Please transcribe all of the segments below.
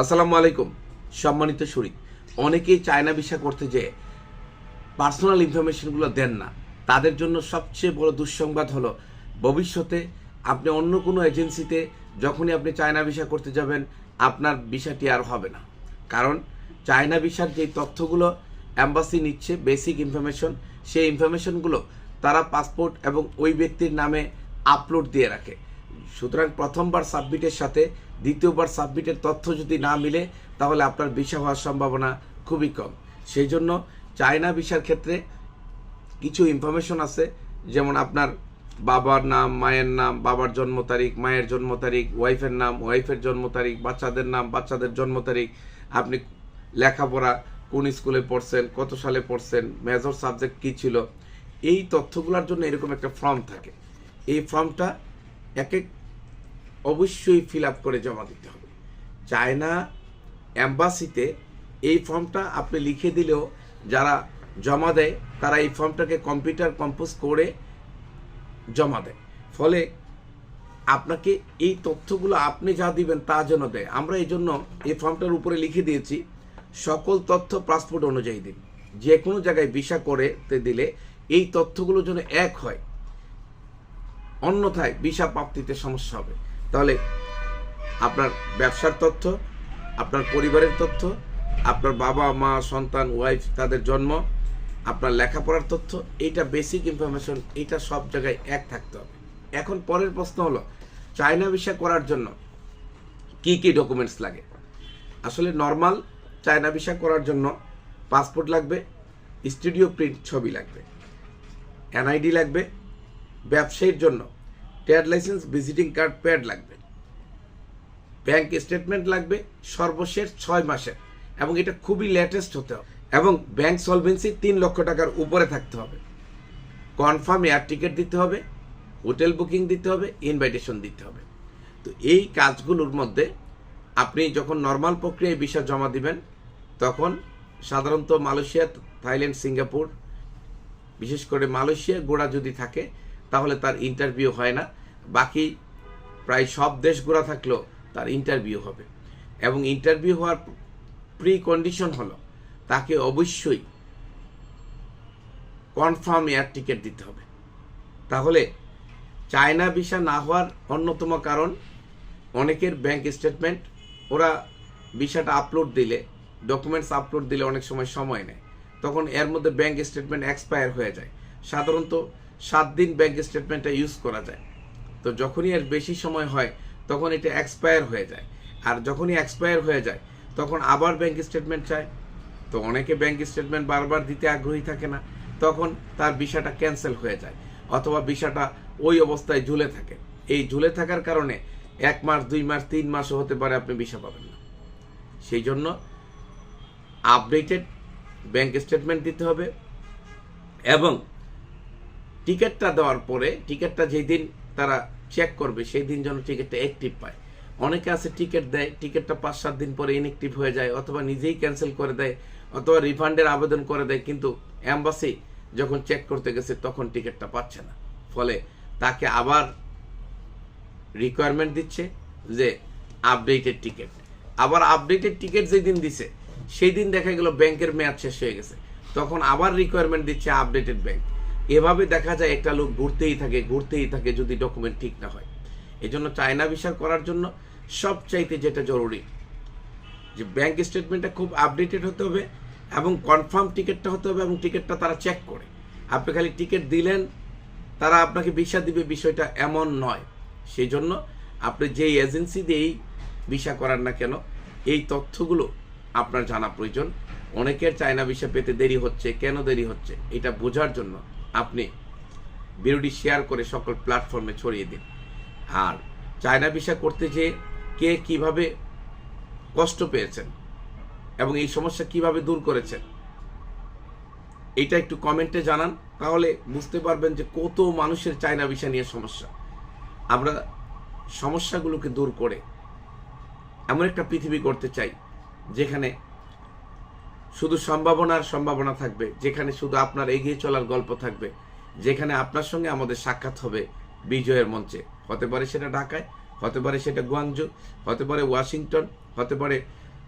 আসসালামু আলাইকুম, সম্মানিত শরীর অনেকেই চায়না ভিসা করতে যেয়ে পার্সোনাল ইনফরমেশনগুলো দেন না। তাদের জন্য সবচেয়ে বড় দুঃসংবাদ হলো, ভবিষ্যতে আপনি অন্য কোনো এজেন্সিতে যখনই আপনি চায়না ভিসা করতে যাবেন, আপনার ভিসাটি আর হবে না। কারণ চায়না ভিসার যে তথ্যগুলো অ্যাম্বাসি নিচ্ছে বেসিক ইনফরমেশন সেই ইনফরমেশনগুলো তারা পাসপোর্ট এবং ওই ব্যক্তির নামে আপলোড দিয়ে রাখে। সুতরাং প্রথমবার সাবমিটের সাথে দ্বিতীয়বার সাবমিটের তথ্য যদি না মিলে, তাহলে আপনার ভিসা হওয়ার সম্ভাবনা খুবই কম। সেই জন্য চায়না ভিসার ক্ষেত্রে কিছু ইনফরমেশন আছে, যেমন আপনার বাবার নাম, মায়ের নাম, বাবার জন্ম তারিখ, মায়ের জন্ম তারিখ ওয়াইফের নাম ওয়াইফের জন্ম তারিখ, বাচ্চাদের নাম, বাচ্চাদের জন্ম তারিখ, আপনি লেখাপড়া কোন স্কুলে পড়ছেন, কত সালে পড়ছেন মেজর সাবজেক্ট কী ছিল, এই তথ্যগুলোর জন্য এরকম একটা ফর্ম থাকে। এই ফর্মটা এক এক অবশ্যই ফিল আপ করে জমা দিতে হবে। চায়না অ্যাম্বাসিতে এই ফর্মটা আপনি লিখে দিলেও যারা জমা দেয়, তারা এই ফর্মটাকে কম্পিউটার কম্পোজ করে জমা দেয়। ফলে আপনাকে এই তথ্যগুলো আপনি যা দিবেন তা যেন দেয়। আমরা এই জন্য এই ফর্মটার উপরে লিখে দিয়েছি, সকল তথ্য পাসপোর্ট অনুযায়ী দিন। যে কোনো জায়গায় ভিসা করে দিলে এই তথ্যগুলো যেন এক হয়। অন্যথায় ভিসা প্রাপ্তিতে সমস্যা হবে। তাহলে আপনার ব্যবসার তথ্য, আপনার পরিবারের তথ্য, আপনার বাবা, মা, সন্তান ওয়াইফ তাদের জন্ম, আপনার লেখাপড়ার তথ্য, এইটা বেসিক ইনফরমেশন এইটা সব জায়গায় এক থাকতে হবে। এখন পরের প্রশ্ন হলো, চায়না ভিসা করার জন্য কি কি ডকুমেন্টস লাগে? আসলে নর্মাল চায়না ভিসা করার জন্য পাসপোর্ট লাগবে স্টুডিও প্রিন্ট ছবি লাগবে এনআইডি লাগবে ব্যবসায়ীর জন্য trade licence, visiting card, pad লাগবে। ব্যাংক স্টেটমেন্ট লাগবে সর্বশেষ ছয় মাসের এবং এটা খুবই লেটেস্ট হতে হবে এবং ব্যাংক সলভেন্সি তিন লক্ষ টাকার উপরে থাকতে হবে। কনফার্ম এয়ার টিকিট দিতে হবে হোটেল বুকিং দিতে হবে ইনভাইটেশন দিতে হবে। তো এই কাজগুলোর মধ্যে আপনি যখন নর্মাল প্রক্রিয়ায় ভিসা জমা দিবেন, তখন সাধারণত মালয়েশিয়া, থাইল্যান্ড, সিঙ্গাপুর, বিশেষ করে মালয়েশিয়া গোড়া যদি থাকে তাহলে তার ইন্টারভিউ হয় না। বাকি প্রায় সব দেশ গোড়া থাকলেও তার ইন্টারভিউ হবে। এবং ইন্টারভিউ হওয়ার প্রি কন্ডিশন হলো, তাকে অবশ্যই কনফার্ম এয়ার টিকিট দিতে হবে। তাহলে চায়না ভিসা না হওয়ার অন্যতম কারণ, অনেকের ব্যাংক স্টেটমেন্ট ওরা ভিসাটা আপলোড দিলে ডকুমেন্টস আপলোড দিলে অনেক সময় সময় নেয়। তখন এর মধ্যে ব্যাংক স্টেটমেন্ট এক্সপায়ার হয়ে যায়। সাধারণত সাত দিন ব্যাংক স্টেটমেন্টটা ইউজ করা যায়। তো যখনই এর বেশি সময় হয়, তখন এটা এক্সপায়ার হয়ে যায়। আর যখনই এক্সপায়ার হয়ে যায়, তখন আবার ব্যাংক স্টেটমেন্ট চায়। তো অনেকে ব্যাংক স্টেটমেন্ট বারবার দিতে আগ্রহী থাকে না, তখন তার ভিসাটা ক্যান্সেল হয়ে যায়, অথবা ভিসাটা ওই অবস্থায় ঝুলে থাকে। এই ঝুলে থাকার কারণে এক মাস, দুই মাস, তিন মাসও হতে পারে আপনি ভিসা পাবেন না। সেই জন্য আপডেটেড ব্যাংক স্টেটমেন্ট দিতে হবে এবং টিকিটটা দেওয়ার পরে, টিকিটটা যেই দিন তারা চেক করবে সেই দিন যেন টিকিটটা অ্যাক্টিভ পায়। অনেকে আছে টিকিট দেয়, টিকিটটা পাঁচ, সাত দিন পরে ইনঅ্যাক্টিভ হয়ে যায়, অথবা নিজেই ক্যান্সেল করে দেয়, অথবা রিফান্ডের আবেদন করে দেয়, কিন্তু অ্যাম্বাসি যখন চেক করতে গেছে, তখন টিকিটটা পাচ্ছে না। ফলে তাকে আবার রিকোয়ারমেন্ট দিচ্ছে যে আপডেটেড টিকিট আবার আপডেটেড টিকিট যেদিন দিছে সেই দিন দেখা গেল ব্যাংকের মেয়াদ শেষ হয়ে গেছে। তখন আবার রিকোয়ারমেন্ট দিচ্ছে আপডেটেড ব্যাংক এভাবে দেখা যায় একটা লোক ঘুরতেই থাকে ঘুরতেই থাকে যদি ডকুমেন্ট ঠিক না হয়। এই জন্য চায়না ভিসা করার জন্য সবচাইতে যেটা জরুরি, যে ব্যাংক স্টেটমেন্টটা খুব আপডেটেড হতে হবে এবং কনফার্ম টিকিটটা হতে হবে এবং টিকিটটা তারা চেক করে। আপনি খালি টিকিট দিলেন, তারা আপনাকে ভিসা দিবে, বিষয়টা এমন নয়। সেই জন্য আপনি যেই এজেন্সি দিয়েই ভিসা করার না কেন, এই তথ্যগুলো আপনার জানা প্রয়োজন। অনেকের চায়না ভিসা পেতে দেরি হচ্ছে, কেন দেরি হচ্ছে, এটা বোঝার জন্য আপনি ভিডিওটি শেয়ার করে সকল প্ল্যাটফর্মে ছড়িয়ে দিন। আর চায়না ভিসা করতে যে কে কীভাবে কষ্ট পেয়েছেন এবং এই সমস্যা কীভাবে দূর করেছেন, এটা একটু কমেন্টে জানান, তাহলে বুঝতে পারবেন যে কত মানুষের চায়না ভিসা নিয়ে সমস্যা। আমরা সমস্যাগুলোকে দূর করে এমন একটা পৃথিবী করতে চাই যেখানে শুধু সম্ভাবনার সম্ভাবনা থাকবে, যেখানে শুধু আপনার এগিয়ে চলার গল্প থাকবে, যেখানে আপনার সঙ্গে আমাদের সাক্ষাৎ হবে বিজয়ের মঞ্চে। হতে পারে সেটা ঢাকায়, হতে পারে সেটা গুয়াংজু হতে পারে ওয়াশিংটন, হতে পারে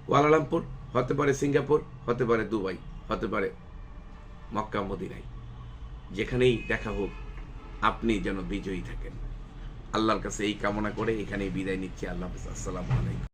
কুয়ালালামপুর, হতে পারে সিঙ্গাপুর, হতে পারে দুবাই, হতে পারে মক্কা মদিনাই যেখানেই দেখা হোক, আপনি যেন বিজয়ী থাকেন। আল্লাহর কাছে এই কামনা করে এখানেই বিদায় নিচ্ছি। আল্লাহ আসসালামু আলাইকুম।